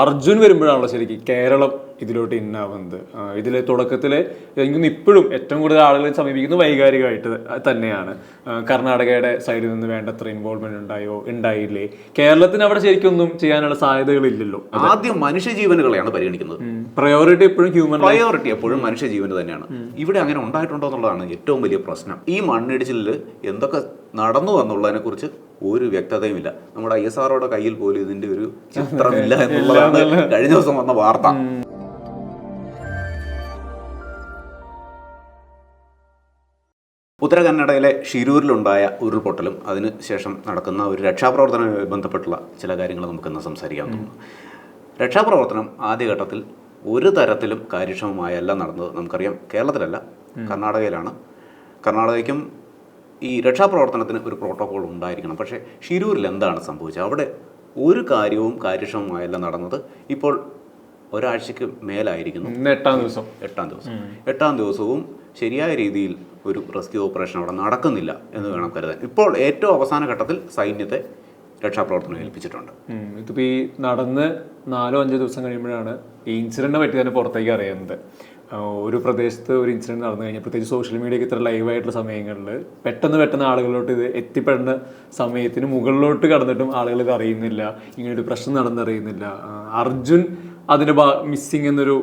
അർജുൻ വരുമ്പോഴാണല്ലോ ശരിക്കും കേരളം ഇതിലോട്ട് ഇന്നാവുന്നത് ഇതിലെ തുടക്കത്തിൽ എനിക്കൊന്ന് ഇപ്പോഴും ഏറ്റവും കൂടുതൽ ആളുകളെ സമീപിക്കുന്നത് വൈകാരികമായിട്ട് തന്നെയാണ്. കർണാടകയുടെ സൈഡിൽ നിന്ന് വേണ്ടത്ര ഇൻവോൾവ്മെന്റ് ഉണ്ടായോ ഉണ്ടായില്ലേ? കേരളത്തിന് അവിടെ ശരിക്കും ഒന്നും ചെയ്യാനുള്ള സാധ്യതകളില്ലല്ലോ. ആദ്യം മനുഷ്യജീവനുകളെയാണ് പരിഗണിക്കുന്നത്. പ്രയോറിറ്റി എപ്പോഴും ഹ്യൂമൻ പ്രയോറിറ്റി എപ്പോഴും മനുഷ്യജീവന് തന്നെയാണ്. ഇവിടെ അങ്ങനെ ഉണ്ടായിട്ടുണ്ടോ എന്നുള്ളതാണ് ഏറ്റവും വലിയ പ്രശ്നം. ഈ മണ്ണിടിച്ചിലിൽ എന്തൊക്കെ നടന്നു എന്നുള്ളതിനെ കുറിച്ച് ഒരു വ്യക്തതയുമില്ല. നമ്മുടെ ഐ എസ് ആറോടെ കയ്യിൽ പോലും ഇതിന്റെ ഒരു ചിത്രമില്ല എന്നുള്ളതാണ് കഴിഞ്ഞ ദിവസം വന്ന വാർത്ത. ഉത്തര കന്നഡയിലെ ഷിരൂരിലുണ്ടായ ഉരുൾപൊട്ടലും അതിന് ശേഷം നടക്കുന്ന ഒരു രക്ഷാപ്രവർത്തനവുമായി ബന്ധപ്പെട്ടുള്ള ചില കാര്യങ്ങൾ നമുക്കിന്ന് സംസാരിക്കാൻ തോന്നുന്നു രക്ഷാപ്രവർത്തനം ആദ്യഘട്ടത്തിൽ ഒരു തരത്തിലും കാര്യക്ഷമമായല്ല നടന്നത് നമുക്കറിയാം. കേരളത്തിലല്ല കർണാടകയിലാണ്. കർണാടകയ്ക്കും ഈ രക്ഷാപ്രവർത്തനത്തിന് ഒരു പ്രോട്ടോകോൾ ഉണ്ടായിരിക്കണം. പക്ഷേ ഷിരൂരിൽ എന്താണ് സംഭവിച്ചത്? അവിടെ ഒരു കാര്യവും കാര്യക്ഷമമായല്ല നടന്നത്. ഇപ്പോൾ ഒരാഴ്ചയ്ക്ക് മേലായിരിക്കുന്നു. എട്ടാം ദിവസം. എട്ടാം ദിവസം. എട്ടാം ദിവസവും ശരിയായ രീതിയിൽ ഒരു റെസ്ക്യൂ ഓപ്പറേഷൻ അവിടെ നടക്കുന്നില്ല എന്ന് വേണം കരുതാൻ. ഇപ്പോൾ ഏറ്റവും അവസാന ഘട്ടത്തിൽ സൈന്യത്തെ രക്ഷാപ്രവർത്തനം ഏൽപ്പിച്ചിട്ടുണ്ട്. ഇതിപ്പോൾ ഇതിപ്പോ ഈ നടന്ന് നാലോ അഞ്ചോ ദിവസം കഴിയുമ്പോഴാണ് ഈ ഇൻസിഡന്റിനെ പറ്റി തന്നെ പുറത്തേക്ക് അറിയുന്നത്. ഒരു പ്രദേശത്ത് ഒരു ഇൻസിഡന്റ് നടന്നു കഴിഞ്ഞാൽ പ്രത്യേകിച്ച് സോഷ്യൽ മീഡിയയ്ക്ക് ഇത്ര ലൈവായിട്ടുള്ള സമയങ്ങളിൽ പെട്ടെന്ന് പെട്ടെന്ന് ആളുകളിലോട്ട് ഇത് എത്തിപ്പെടുന്ന സമയത്തിന് മുകളിലോട്ട് കടന്നിട്ടും ആളുകൾ ഇത് അറിയുന്നില്ല. ഇങ്ങനൊരു പ്രശ്നം നടന്നറിയുന്നില്ല അർജുൻ അർജുൻ അതിന് മിസ്സിങ് എന്നൊരു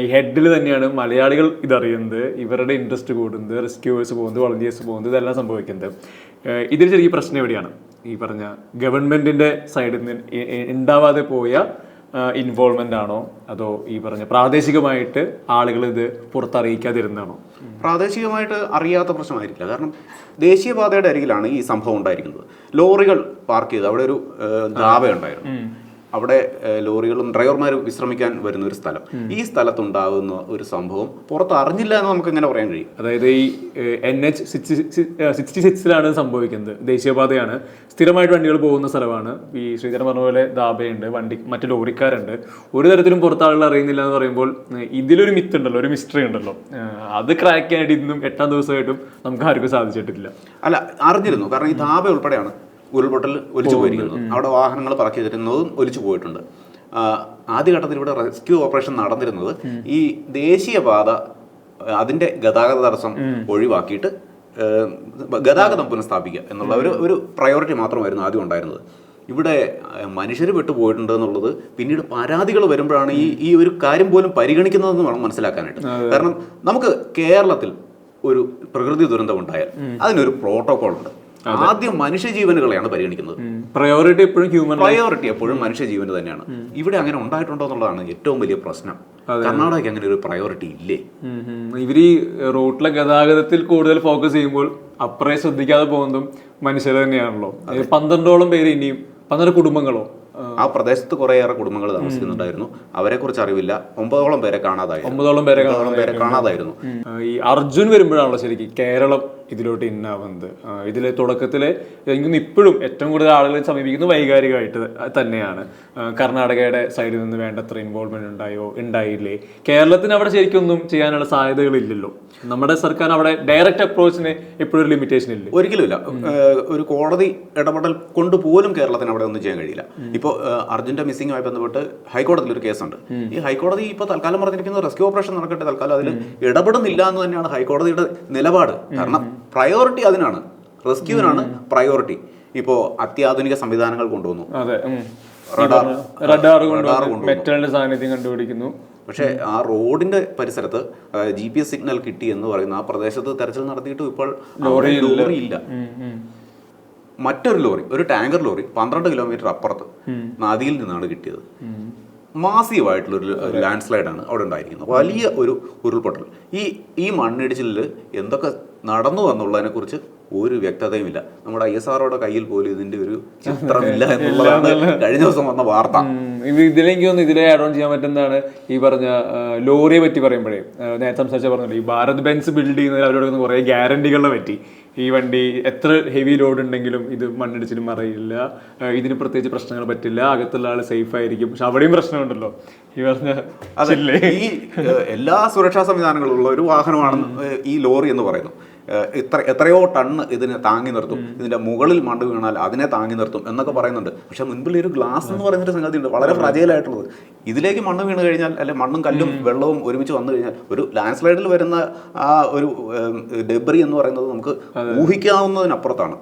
ഈ ഹെഡിൽ തന്നെയാണ് മലയാളികൾ ഇതറിയുന്നത്. ഇവരുടെ ഇൻട്രസ്റ്റ് കൂടുന്നത് റെസ്ക്യൂവേഴ്സ് പോകുന്നത് വളണ്ടിയേഴ്സ് പോകുന്നത് ഇതെല്ലാം സംഭവിക്കുന്നത്. ഇതിൽ ചെറിയ പ്രശ്നം എവിടെയാണ്? ഈ പറഞ്ഞ ഗവൺമെന്റിന്റെ സൈഡിൽ നിന്ന് ഉണ്ടാവാതെ പോയ ഇൻവോൾവ്മെന്റ് ആണോ? അതോ ഈ പറഞ്ഞ പ്രാദേശികമായിട്ട് ആളുകൾ ഇത് പുറത്തറിയിക്കാതിരുന്നാണോ പ്രാദേശികമായിട്ട് അറിയാത്ത പ്രശ്നമായിരിക്കില്ല. കാരണം ദേശീയപാതയുടെ അരികിലാണ് ഈ സംഭവം ഉണ്ടായിരിക്കുന്നത്. ലോറികൾ പാർക്ക് ചെയ്ത് അവിടെ ഒരു ദാവ ഉണ്ടായിരുന്നു. അവിടെ ലോറികളും ഡ്രൈവർമാരും വിശ്രമിക്കാൻ വരുന്ന ഒരു സ്ഥലം. ഈ സ്ഥലത്തുണ്ടാകുന്ന ഒരു സംഭവം പുറത്ത് അറിഞ്ഞില്ല എന്ന് നമുക്ക് എങ്ങനെ പറയാൻ കഴിയും? അതായത് ഈ എൻ എച്ച് സിക്സ്റ്റി സിക്സിലാണ് സംഭവിക്കുന്നത്. ദേശീയപാതയാണ്. സ്ഥിരമായിട്ട് വണ്ടികൾ പോകുന്ന സ്ഥലമാണ്. ഈ ശ്രീധരൻ പറഞ്ഞ പോലെ ദാബയുണ്ട് വണ്ടി മറ്റു ലോറിക്കാരുണ്ട്. ഒരു തരത്തിലും പുറത്ത് ആളുകൾ അറിയുന്നില്ല എന്ന് പറയുമ്പോൾ ഇതിലൊരു മിത്ത് ഉണ്ടല്ലോ ഒരു മിസ്റ്ററി ഉണ്ടല്ലോ. അത് ക്രാക്ക് ചെയ്യാനായിട്ട് ഇന്നും എട്ടാം ദിവസമായിട്ടും നമുക്ക് ആർക്കും സാധിച്ചിട്ടില്ല. അല്ല അറിഞ്ഞിരുന്നു. കാരണം ഈ ദാബ ഉൾപ്പെടെയാണ്. ഉരുൾപൊട്ടൽ ഒലിച്ചു പോയിരിക്കുന്നത് അവിടെ വാഹനങ്ങൾ പറക്കി തരുന്നതും ഒലിച്ചു പോയിട്ടുണ്ട്. ആദ്യഘട്ടത്തിൽ ഇവിടെ റെസ്ക്യൂ ഓപ്പറേഷൻ നടന്നിരുന്നത് ഈ ദേശീയപാത അതിന്റെ ഗതാഗത തടസ്സം ഒഴിവാക്കിയിട്ട് ഗതാഗതം പുനഃസ്ഥാപിക്കുക എന്നുള്ള ഒരു ഒരു പ്രയോറിറ്റി മാത്രമായിരുന്നു ആദ്യം ഉണ്ടായിരുന്നത്. ഇവിടെ മനുഷ്യർ വിട്ടുപോയിട്ടുണ്ട് എന്നുള്ളത് പിന്നീട് പരാതികൾ വരുമ്പോഴാണ് ഈ ഈ ഒരു കാര്യം പോലും പരിഗണിക്കുന്നതെന്ന് വേണം മനസ്സിലാക്കാനായിട്ട്. കാരണം നമുക്ക് കേരളത്തിൽ ഒരു പ്രകൃതി ദുരന്തം ഉണ്ടായാൽ അതിനൊരു പ്രോട്ടോകോൾ ഉണ്ട്. ആദ്യം മനുഷ്യജീവനുകളെയാണ് പരിഗണിക്കുന്നത്. പ്രയോറിറ്റി എപ്പോഴും ഹ്യൂമൻ പ്രയോറിറ്റി എപ്പോഴും മനുഷ്യജീവന് തന്നെയാണ്. ഇവിടെ അങ്ങനെ ഉണ്ടായിട്ടുണ്ടോ എന്നുള്ളതാണ് ഏറ്റവും വലിയ പ്രശ്നം. കർണാടകയ്ക്ക് അങ്ങനെ ഒരു പ്രയോറിറ്റി ഇല്ലേ? ഇവർ ഈ റോട്ടിലെ ഗതാഗതത്തിൽ കൂടുതൽ ഫോക്കസ് ചെയ്യുമ്പോൾ അപ്പറേ ശ്രദ്ധിക്കാതെ പോകുന്നതും മനുഷ്യർ തന്നെയാണല്ലോ. പന്ത്രണ്ടോളം പേര് ഇനിയും പന്ത്രണ്ട് കുടുംബങ്ങളോ ആ, പ്രദേശത്ത് കുറേയേറെ കുടുംബങ്ങൾ താമസിക്കുന്നുണ്ടായിരുന്നു. അവരെ കുറിച്ച് അറിവില്ല. ഒമ്പതോളം പേരെ കാണാതായി ഒമ്പതോളം പേരെ പേരെ കാണാതായിരുന്നു. ഈ അർജുൻ വരുമ്പോഴാണല്ലോ ശരിക്കും കേരളം ഇതിലോട്ട് ഇന്നാവുന്നത് ഇതിലെ തുടക്കത്തിൽ എനിക്കൊന്ന് ഇപ്പോഴും ഏറ്റവും കൂടുതൽ ആളുകൾ സമീപിക്കുന്നത് വൈകാരികമായിട്ട് തന്നെയാണ്. കർണാടകയുടെ സൈഡിൽ നിന്ന് വേണ്ടത്ര ഇൻവോൾവ്മെന്റ് ഉണ്ടായോ ഉണ്ടായില്ലേ? കേരളത്തിന് അവിടെ ശരിക്കും ഒന്നും ചെയ്യാനുള്ള സാധ്യതകളില്ലല്ലോ. നമ്മുടെ സർക്കാർ അവിടെ ഡയറക്റ്റ് അപ്രോച്ചിന് എപ്പോഴും ഒരു ലിമിറ്റേഷൻ ഇല്ല? ഒരിക്കലും ഇല്ല ഒരു കോടതി ഇടപെടൽ കൊണ്ട് പോലും കേരളത്തിന് അവിടെ ഒന്നും ചെയ്യാൻ കഴിയില്ല. ഇപ്പോൾ അർജുന്റെ മിസ്സിങ്ങുമായി ബന്ധപ്പെട്ട് ഹൈക്കോടതിയിൽ ഒരു കേസുണ്ട്. ഈ ഹൈക്കോടതി ഇപ്പോൾ തൽക്കാലം പറഞ്ഞിരിക്കുന്നത് റെസ്ക്യൂ ഓപ്പറേഷൻ നടക്കട്ടെ തൽക്കാലം അതിൽ ഇടപെടുന്നില്ല എന്ന് തന്നെയാണ് ഹൈക്കോടതിയുടെ നിലപാട്. കാരണം പ്രയോറിറ്റി അതിനാണ്. റെസ്ക്യൂവിനാണ് പ്രയോറിറ്റി ഇപ്പോ അത്യാധുനിക സംവിധാനങ്ങൾ കൊണ്ടുവന്നു. സാന്നിധ്യം കണ്ടുപിടിക്കുന്നു. പക്ഷേ ആ റോഡിന്റെ പരിസരത്ത് ജി പി എസ് സിഗ്നൽ കിട്ടി എന്ന് പറയുന്ന ആ പ്രദേശത്ത് തെരച്ചിൽ നടത്തിയിട്ട് ഇപ്പോൾ ലോറി ഇല്ല. മറ്റൊരു ലോറി ഒരു ടാങ്കർ ലോറി പന്ത്രണ്ട് കിലോമീറ്റർ അപ്പുറത്ത് നദിയിൽ നിന്നാണ് കിട്ടിയത്. മാസീവായിട്ടുള്ള ഒരു ലാൻഡ് സ്ലൈഡാണ് അവിടെ ഉണ്ടായിരിക്കുന്നത്. വലിയ ഒരു ഉരുൾപൊട്ടൽ. ഈ ഈ മണ്ണിടിച്ചിലിൽ എന്തൊക്കെ നടന്നു എന്നുള്ളതിനെ കുറിച്ച് ഒരു വ്യക്തതയുമില്ല. നമ്മുടെ ഐ എസ് ആറോടെ കയ്യിൽ പോലും ഇതിന്റെ ഒരു ചിത്രമില്ല എന്നുള്ളതാണ് കഴിഞ്ഞ ദിവസം വന്ന വാർത്ത. ഇതിലേക്ക് ഇതിലെനിക്ക് തോന്നുന്നു ഇതിലെ ആഡ് ഓൺ ചെയ്യാൻ പറ്റുന്നതാണ് ഈ പറഞ്ഞ ലോറിയെ പറ്റി പറയുമ്പോഴേ. നേരത്തെ സംസാരിച്ച പറഞ്ഞല്ലോ ഈ ഭാരത് ബെൻസ് ബിൽഡ് ചെയ്യുന്നതിൽ അവരോട് കുറേ ഗ്യാരണ്ടികളെ പറ്റി. ഈ വണ്ടി എത്ര ഹെവി ലോഡ് ഉണ്ടെങ്കിലും ഇത് മണ്ണിടിച്ചിലും മറിയില്ല. ഇതിന് പ്രത്യേകിച്ച് പ്രശ്നങ്ങൾ പറ്റില്ല. അകത്തുള്ള ആൾ സേഫ് ആയിരിക്കും. പക്ഷെ അവിടെയും പ്രശ്നമുണ്ടല്ലോ. ഈ പറഞ്ഞ അതല്ലേ ഈ എല്ലാ സുരക്ഷാ സംവിധാനങ്ങളും ഉള്ള ഒരു വാഹനമാണ് ഈ ലോറി എന്ന് പറയുന്നു ഏഹ്, ഇത്ര എത്രയോ ടണ്ണ് ഇതിനെ താങ്ങി നിർത്തും. ഇതിന്റെ മുകളിൽ മണ്ട് വീണാൽ അതിനെ താങ്ങി നിർത്തും എന്നൊക്കെ പറയുന്നുണ്ട്. പക്ഷെ മുൻപിൽ ഒരു ഗ്ലാസ് എന്ന് പറയുന്നൊരു സംഗതി ഉണ്ട് വളരെ പ്രജയിലായിട്ടുള്ളത് ഇതിലേക്ക് മണ്ണ് വീണ് കഴിഞ്ഞാൽ അല്ലെ മണ്ണും കല്ലും വെള്ളവും ഒരുമിച്ച് വന്നു കഴിഞ്ഞാൽ ഒരു ലാൻഡ് സ്ലൈഡിൽ വരുന്ന ആ ഒരു ഡെബ്രി എന്ന് പറയുന്നത് നമുക്ക് ഊഹിക്കാവുന്നതിനപ്പുറത്താണ്.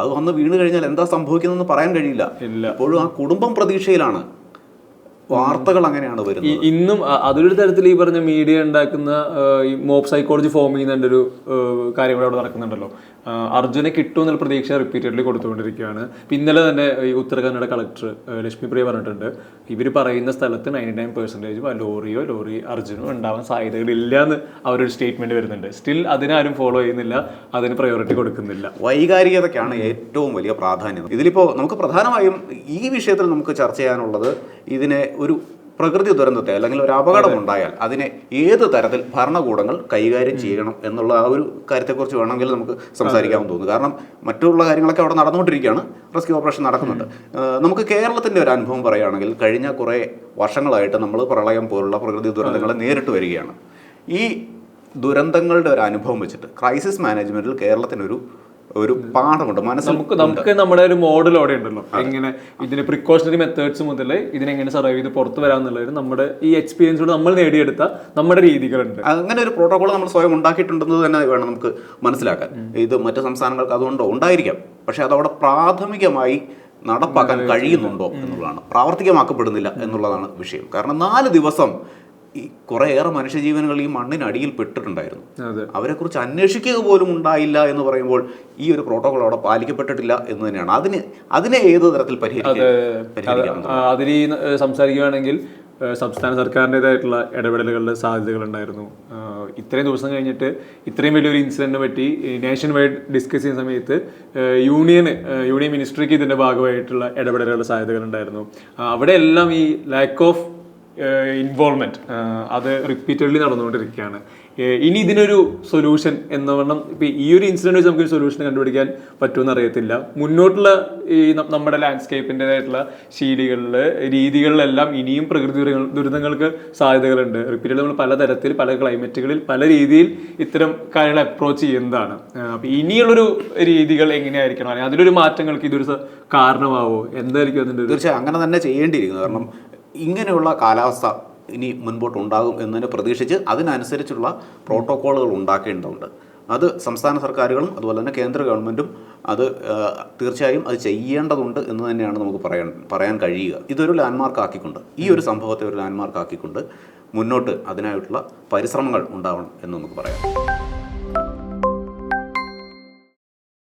അത് വന്ന് വീണ് കഴിഞ്ഞാൽ എന്താ സംഭവിക്കുന്നതെന്ന് പറയാൻ കഴിയില്ല. ഇപ്പോഴും ആ കുടുംബം പ്രതീക്ഷയിലാണ്. വാർത്തകൾ അങ്ങനെയാണ് വരുന്നത്. ഇന്നും അതൊരു തരത്തിൽ ഈ പറഞ്ഞ മീഡിയ ഉണ്ടാക്കുന്ന ഈ മോബ് സൈക്കോളജി ഫോം ചെയ്യുന്നതിന്റെ ഒരു കാര്യം കൂടെ അവിടെ നടക്കുന്നുണ്ടല്ലോ. അർജുനെ കിട്ടും എന്നുള്ള പ്രതീക്ഷ റിപ്പീറ്റഡ്ലി കൊടുത്തുകൊണ്ടിരിക്കുകയാണ്. ഇന്നലെ തന്നെ ഈ ഉത്തരകന്നഡ കളക്ടർ ലക്ഷ്മി പ്രിയ പറഞ്ഞിട്ടുണ്ട്. ഇവർ പറയുന്ന സ്ഥലത്ത് നയന്റി നയൻ പെർസെന്റേജും ലോറിയോ ലോറി അർജുനോ ഉണ്ടാവാൻ സാധ്യതകളില്ല എന്ന് അവരൊരു സ്റ്റേറ്റ്മെന്റ് വരുന്നുണ്ട്. സ്റ്റിൽ അതിനാരും ഫോളോ ചെയ്യുന്നില്ല അതിന് പ്രയോറിറ്റി കൊടുക്കുന്നില്ല. വൈകാരികതയ്ക്കാണ് ഏറ്റവും വലിയ പ്രാധാന്യം. ഇതിലിപ്പോൾ നമുക്ക് പ്രധാനമായും ഈ വിഷയത്തിൽ നമുക്ക് ചർച്ച ചെയ്യാനുള്ളത് ഇതിനെ ഒരു പ്രകൃതി ദുരന്തത്തെ അല്ലെങ്കിൽ ഒരു അപകടം ഉണ്ടായാൽ അതിനെ ഏത് തരത്തിൽ ഭരണകൂടങ്ങൾ കൈകാര്യം ചെയ്യണം എന്നുള്ള ആ ഒരു കാര്യത്തെക്കുറിച്ച് വേണമെങ്കിൽ നമുക്ക് സംസാരിക്കാമെന്ന് തോന്നുന്നു. കാരണം മറ്റുള്ള കാര്യങ്ങളൊക്കെ അവിടെ നടന്നുകൊണ്ടിരിക്കുകയാണ്. റെസ്ക്യൂ ഓപ്പറേഷൻ നടക്കുന്നുണ്ട്. നമുക്ക് കേരളത്തിന്റെ ഒരു അനുഭവം പറയുകയാണെങ്കിൽ കഴിഞ്ഞ കുറേ വർഷങ്ങളായിട്ട് നമ്മൾ പ്രളയം പോലുള്ള പ്രകൃതി ദുരന്തങ്ങളെ നേരിട്ട് വരികയാണ്. ഈ ദുരന്തങ്ങളുടെ ഒരു അനുഭവം വെച്ചിട്ട് ക്രൈസിസ് മാനേജ്മെന്റിൽ കേരളത്തിനൊരു ഒരു പാഠമുണ്ട് മനസ്സ് നമുക്ക് നമുക്ക് നമ്മുടെ ഒരു മോഡൽ അവിടെ ഉണ്ടല്ലോ. എങ്ങനെ ഇതിന് പ്രിക്കോഷണറി മെത്തേഡ്സ് മുതൽ ഇതിനെങ്ങനെ സർവൈവ് ചെയ്ത് പുറത്ത് വരാന്നുള്ളത് നമ്മുടെ ഈ എക്സ്പീരിയൻസോട് നമ്മൾ നേടിയെടുത്ത നമ്മുടെ രീതികളുണ്ട്. അങ്ങനെ ഒരു പ്രോട്ടോകോൾ നമ്മൾ സ്വയം ഉണ്ടാക്കിയിട്ടുണ്ടെന്ന് തന്നെ വേണം നമുക്ക് മനസ്സിലാക്കാൻ. ഇത് മറ്റു സംസ്ഥാനങ്ങൾക്ക് അതുകൊണ്ടോ? ഉണ്ടായിരിക്കാം. പക്ഷെ അതവിടെ പ്രാഥമികമായി നടപ്പാക്കാൻ കഴിയുന്നുണ്ടോ എന്നുള്ളതാണ്. പ്രാവർത്തികമാക്കപ്പെടുന്നില്ല എന്നുള്ളതാണ് വിഷയം. കാരണം നാല് ദിവസം ഈ കുറേയേറെ മനുഷ്യജീവനുകൾ ഈ മണ്ണിനടിയിൽ പെട്ടിട്ടുണ്ടായിരുന്നു. അവരെ അവരെക്കുറിച്ച് അന്വേഷിക്കുക പോലും ഉണ്ടായില്ല എന്ന് പറയുമ്പോൾ ഈ ഒരു പ്രോട്ടോകോൾ അവിടെ പാലിക്കപ്പെട്ടിട്ടില്ല എന്ന് തന്നെയാണ്. അതിന് അതിനെ ഏത് തരത്തിൽ പരിഹരിക്കാം അതിൽ സംസാരിക്കുകയാണെങ്കിൽ സംസ്ഥാന സർക്കാരിന്റെതായിട്ടുള്ള ഇടപെടലുകളുടെ സാധ്യതകൾ ഉണ്ടായിരുന്നു. ഇത്രയും ദിവസം കഴിഞ്ഞിട്ട് ഇത്രയും വലിയൊരു ഇൻസിഡന്റിനെ പറ്റി നേഷൻ വൈഡ് ഡിസ്കസ് ചെയ്യുന്ന സമയത്ത് യൂണിയൻ യൂണിയന് യൂണിയൻ മിനിസ്ട്രിക്ക് ഇതിന്റെ ഭാഗമായിട്ടുള്ള ഇടപെടലുകളുടെ സാധ്യതകൾ ഉണ്ടായിരുന്നു. അവിടെയെല്ലാം ഈ ലാക്ക് ഓഫ് ഇൻവോൾവ്മെന്റ് അത് റിപ്പീറ്റഡ്ലി നടന്നുകൊണ്ടിരിക്കുകയാണ്. ഇനി ഇതിനൊരു സൊല്യൂഷൻ എന്ന വണ്ണം ഇപ്പോൾ ഈ ഒരു ഇൻസിഡന്റ് വെച്ച് നമുക്കൊരു സൊല്യൂഷൻ കണ്ടുപിടിക്കാൻ പറ്റുമെന്ന് അറിയത്തില്ല. മുന്നോട്ടുള്ള ഈ നമ്മുടെ ലാൻഡ്സ്കേപ്പിന്റെതായിട്ടുള്ള ശീലികളിൽ രീതികളിലെല്ലാം ഇനിയും പ്രകൃതി ദുരന്തങ്ങൾക്ക് സാധ്യതകളുണ്ട്. റിപ്പീറ്റഡ് നമ്മൾ പലതരത്തിൽ പല ക്ലൈമറ്റുകളിൽ പല രീതിയിൽ ഇത്തരം കാര്യങ്ങൾ അപ്രോച്ച് ചെയ്യുന്നതാണ്. അപ്പോൾ അപ്പൊ ഇനിയുള്ളൊരു രീതികൾ എങ്ങനെയായിരിക്കണം? അതിലൊരു മാറ്റങ്ങൾക്ക് ഇതൊരു കാരണമാവോ? എന്തായിരിക്കും അതിന്റെ തീർച്ചയായും അങ്ങനെ തന്നെ ചെയ്യേണ്ടിയിരിക്കുന്നു. കാരണം ഇങ്ങനെയുള്ള കാലാവസ്ഥ ഇനി മുൻപോട്ട് ഉണ്ടാകും എന്നതിനെ പ്രതീക്ഷിച്ച് അതിനനുസരിച്ചുള്ള പ്രോട്ടോക്കോളുകൾ ഉണ്ടാക്കേണ്ടതുണ്ട്. അത് സംസ്ഥാന സർക്കാരുകളും അതുപോലെ തന്നെ കേന്ദ്ര ഗവൺമെന്റും അത് തീർച്ചയായും അത് ചെയ്യേണ്ടതുണ്ട് എന്ന് തന്നെയാണ് നമുക്ക് പറയാൻ പറയാൻ കഴിയുക. ഇതൊരു ലാൻഡ്മാർക്ക് ആക്കിക്കൊണ്ട് ഈ ഒരു സംഭവത്തെ ഒരു ലാൻഡ്മാർക്ക് ആക്കിക്കൊണ്ട് മുന്നോട്ട് അതിനായിട്ടുള്ള പരിശ്രമങ്ങൾ ഉണ്ടാവണം എന്ന് നമുക്ക് പറയാം.